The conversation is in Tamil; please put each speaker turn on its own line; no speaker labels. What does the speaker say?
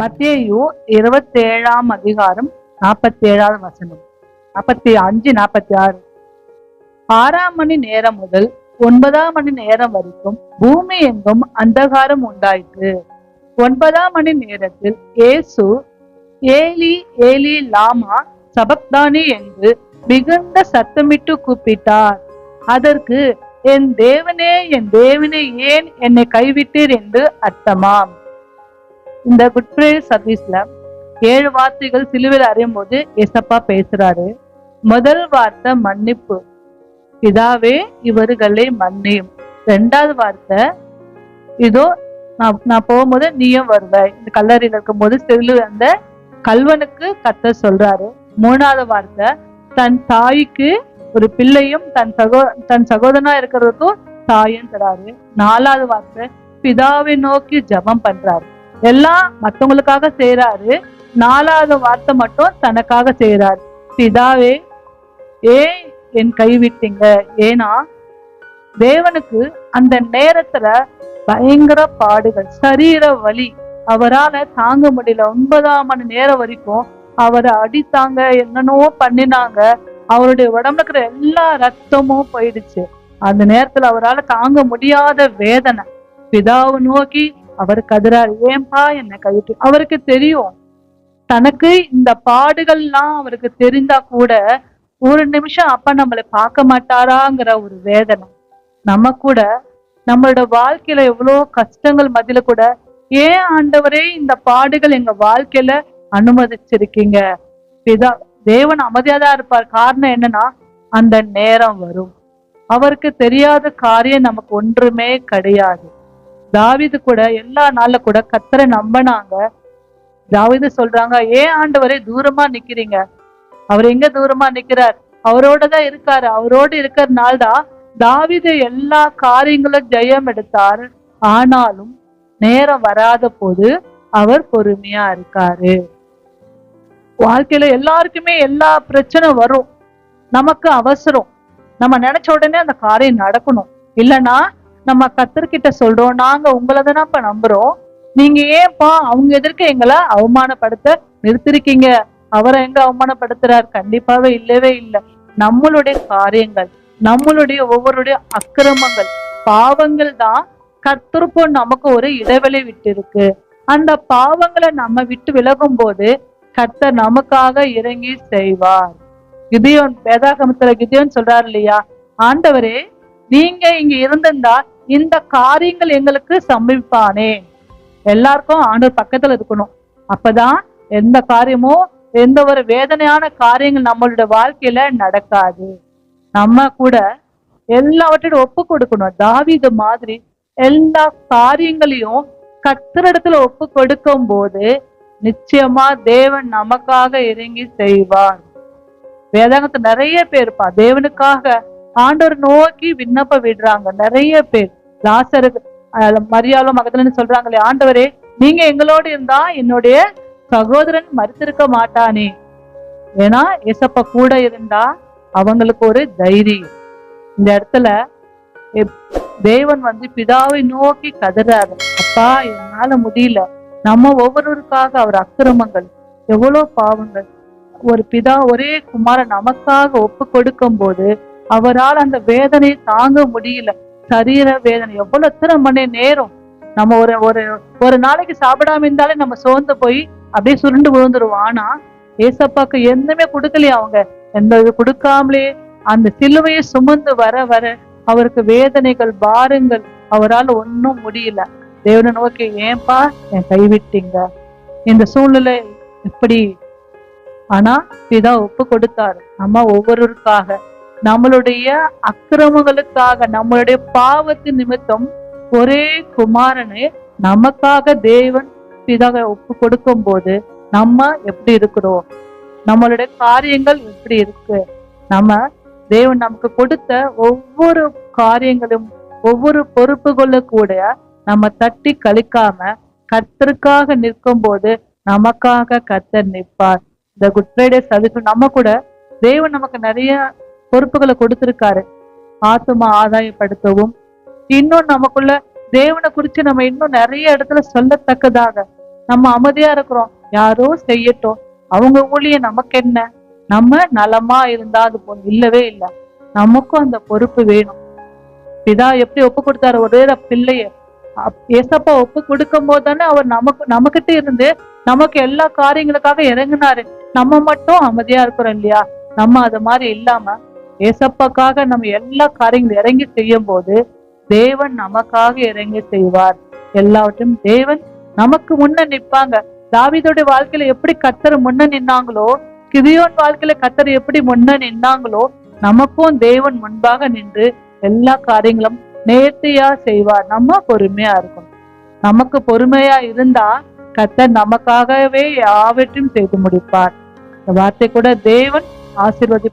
மத்தேயு இருபத்தி ஏழாம் அதிகாரம் நாற்பத்தி ஏழாவது வசனம். நாற்பத்தி அஞ்சு நாற்பத்தி ஆறு ஆறாம் மணி நேரம் முதல் ஒன்பதாம் மணி நேரம் வரைக்கும் பூமி எங்கும் அந்தகாரம் உண்டாயிற்று. ஒன்பதாம் மணி நேரத்தில் இயேசு ஏலி ஏலி லாமா சபக்தானி என்று மிகுந்த சத்தமிட்டு கூப்பிட்டார். அதற்கு என் தேவனே என் தேவனே ஏன் என்னை கைவிட்டீர்? என்று அர்த்தமாம். இந்த குட் ப்ரேயர் சர்வீஸ்ல ஏழு வார்த்தைகள் சிலுவையில் அறியும் போது எசப்பா பேசுறாரு. முதல் வார்த்தை மன்னிப்பு. இதாவே இவர்களை மன்னியும். ரெண்டாவது வார்த்தை இதோ நான் நான் போகும்போது நீயும் வருவ இந்த கல்லறையில் இருக்கும்போது சிலு அந்த கல்வனுக்கு கத்த சொல்றாரு. மூணாவது வார்த்தை தன் தாய்க்கு ஒரு பிள்ளையும் தன் சகோ தன் சகோதரனா இருக்கிறதுக்கும் தாயும் தராரு. நாலாவது வார்த்தை பிதாவை நோக்கி ஜெபம் பண்றாரு. எல்லாம் மற்றவங்களுக்காக செய்யறாரு நாலாவது வார்த்தை மட்டும் தனக்காக செய்யறாரு பிதாவே ஏன் என் கைவிட்டீங்க ஏன்னா தேவனுக்கு அந்த நேரத்துல பயங்கர பாடுகள் சரீர வலி. அவரால தாங்க முடியல. ஒன்பதாம் மணி நேரம் வரைக்கும் அவரை அடித்தாங்க என்னென்னவோ பண்ணினாங்க. அவருடைய உடம்புல இருக்கிற எல்லா ரத்தமும் போயிடுச்சு. அந்த நேரத்துல அவரால தாங்க முடியாத வேதனை. பிதாவை நோக்கி அவர் கதிராரு ஏன்பா என்னை கைவிட்டு அவருக்கு தெரியும். தனக்கு இந்த பாடுகள்லாம் அவருக்கு தெரிந்தா கூட ஒரு நிமிஷம் அப்ப நம்மளை பார்க்க மாட்டாராங்கிற ஒரு வேதனை. நம்ம கூட நம்மளோட வாழ்க்கையில எவ்வளோ கஷ்டங்கள் மதியில கூட ஏன் ஆண்டவரே இந்த பாடுகள் எங்க வாழ்க்கையில அனுமதிச்சிருக்கீங்க? பிதா தேவன் அமைதியாதான் இருப்பார். காரணம் என்னன்னா அந்த நேரம் வரும். அவருக்கு தெரியாத காரியம் நமக்கு ஒன்றுமே கிடையாது. தாவிது கூட எல்லா நாள்ல கூட கத்தரை நம்பினாங்க. தாவிது சொல்றாங்க ஏன் ஆண்டவரே தூரமா நிக்கிறீங்க? அவர் எங்க தூரமா நிக்கிறார்? அவரோட தான் இருக்காரு. அவரோடு இருக்கிறனால தான் தாவிது எல்லா காரியங்களும் ஜெயம் எடுத்தார். ஆனாலும் நேரம் வராத போது அவர் பொறுமையா இருக்காரு. வாழ்க்கையில எல்லாருக்குமே எல்லா பிரச்சனை வரும். நமக்கு அவசரம். நம்ம நினைச்ச உடனே அந்த காரியம் நடக்கணும். இல்லைன்னா நம்ம கத்தர்கிட்ட சொல்றோம். நாங்க உங்களை தானப்ப நம்புறோம். நீங்க ஏன்ப்பா அவங்க எதிர்க்க எங்களை அவமானப்படுத்த நிறுத்திருக்கீங்க? அவரை எங்க அவமானப்படுத்துறார்? கண்டிப்பாவே இல்லவே இல்லை. நம்மளுடைய காரியங்கள் நம்மளுடைய ஒவ்வொருடைய அக்கிரமங்கள் பாவங்கள் தான் கத்திருப்போம் நமக்கு ஒரு இடைவெளி விட்டு இருக்கு அந்த பாவங்களை நம்ம விட்டு விலகும் போது கத்தர் நமக்காக இறங்கி செய்வார். கிதியோன் வேதாகமத்துல கிதியோன் சொல்றாரு இல்லையா? ஆண்டவரே நீங்க இங்க இருந்திருந்தா இந்த காரியங்கள் எங்களுக்கு சமீபானே எல்லாருக்கும் ஆண்டவர் பக்கத்துல இருக்கணும். அப்பதான் எந்த காரியமும் எந்த ஒரு வேதனையான காரியங்கள் நம்மளோட வாழ்க்கையில நடக்காது. நம்ம கூட எல்லாவற்றையும் ஒப்பு கொடுக்கணும். தாவீது மாதிரி எல்லா காரியங்களையும் கத்திரிடத்துல ஒப்பு கொடுக்கும் போது நிச்சயமா தேவன் நமக்காக இறங்கி செய்வான் வேதாங்கத்து நிறைய பேர் இருப்பான் தேவனுக்காக ஆண்டவர் நோக்கி விண்ணப்ப விடுறாங்க. நிறைய பேர். லாசருக்கு அஹ், மகத்துலன்னு சொல்றாங்களே ஆண்டவரே நீங்க எங்களோடு இருந்தா என்னுடைய சகோதரன் மறுத்திருக்க மாட்டானே. ஏன்னா எசப்ப கூட இருந்தா அவங்களுக்கு ஒரு தைரியம். இந்த இடத்துல எப்- தேவன் வந்து பிதாவை நோக்கி கதறாரு. அப்பா என்னால முடியல. நம்ம ஒவ்வொருவருக்காக அவர் அக்கிரமங்கள் எவ்வளவு பாவங்கள். ஒரு பிதா ஒரே குமார நமக்காக ஒப்பு கொடுக்கும் போது அவரால் அந்த வேதனையை தாங்க முடியல. சரீர வேதனை. எவ்வளவு எத்தனை மணி நேரம்? நம்ம ஒரு ஒரு ஒரு நாளைக்கு சாப்பிடாம இருந்தாலே நம்ம சோர்ந்து போய் அப்படியே சுருண்டு விழுந்துருவோம். ஆனா ஏசப்பாக்கு எதுவுமே கொடுக்கலையா அவங்க. எந்த இது கொடுக்காமலே அந்த சிலுவையை சுமந்து வர வர அவருக்கு வேதனைகள் பாருங்கள் அவரால் ஒன்றும் முடியல. தேவனை நோக்கி ஏன்பா என் கைவிட்டீங்க இந்த சூழ்நிலை இப்படி? ஆனா பிதா ஒப்பு கொடுத்தாரு. நம்ம ஒவ்வொருவருக்காக நம்மளுடைய அக்கிரமங்களுக்காக நம்மளுடைய பாவத்தின் நிமித்தம் ஒரே குமாரனை நமக்காக தேவன் பிதாக ஒப்பு கொடுக்கும் போது நம்ம எப்படி இருக்கிறோம்? நம்மளுடைய காரியங்கள் எப்படி இருக்கு? நம்ம தேவன் நமக்கு கொடுத்த ஒவ்வொரு காரியங்களும் ஒவ்வொரு பொறுப்புகளும் கூட நம்ம தட்டி கழிக்காம கத்தருக்காக நிற்கும் போது நமக்காக கத்தர் நிற்பார். இந்த குட் ஃப்ரைடே சதுக்கு நம்ம கூட தேவன் நமக்கு நிறைய பொறுப்புகளை கொடுத்திருக்காரு. ஆத்மா ஆதாயப்படுத்தவும் இன்னும் நமக்குள்ள தேவனை குறிச்சு நம்ம இன்னும் நிறைய இடத்துல சொல்லத்தக்கதாக நம்ம அமைதியா இருக்கிறோம். யாரோ செய்யட்டும். அவங்க ஊழிய நமக்கு என்ன? நம்ம நலமா இருந்தா அது போ இல்லவே இல்லை. நமக்கும் அந்த பொறுப்பு வேணும். பிதா எப்படி ஒப்பு கொடுத்தாரு? ஒரே பிள்ளைய. அப்- ஏசப்பா ஒப்பு கொடுக்கும் போது தானே அவர் நமக்கு நமக்கிட்ட இருந்து நமக்கு எல்லா காரியங்களுக்காக இறங்குனாரு. நம்ம மட்டும் அமைதியா இருக்கிறோம் இல்லையா? நம்ம அது மாதிரி இல்லாம ஏசப்பாக்காக நம்ம எல்லா காரியங்களும் இறங்கி செய்யும் போது தேவன் நமக்காக இறங்கி செய்வார். எல்லாவற்றையும் தேவன் நமக்கு முன்ன நிற்பாங்க. தாவிதோடைய வாழ்க்கையில எப்படி கத்தர் முன்ன நின்னாங்களோ கிதியோன் வாழ்க்கையில கத்தர் எப்படி முன்ன நின்னாங்களோ நமக்கும் தேவன் முன்பாக நின்று எல்லா காரியங்களும் நேர்த்தியா செய்வார். நம்ம பொறுமையா இருக்கணும். நமக்கு பொறுமையா இருந்தா கத்தர் நமக்காகவே யாவற்றையும் செய்து முடிப்பார். இந்த வார்த்தை கூட தேவன் ஆசீர்வதி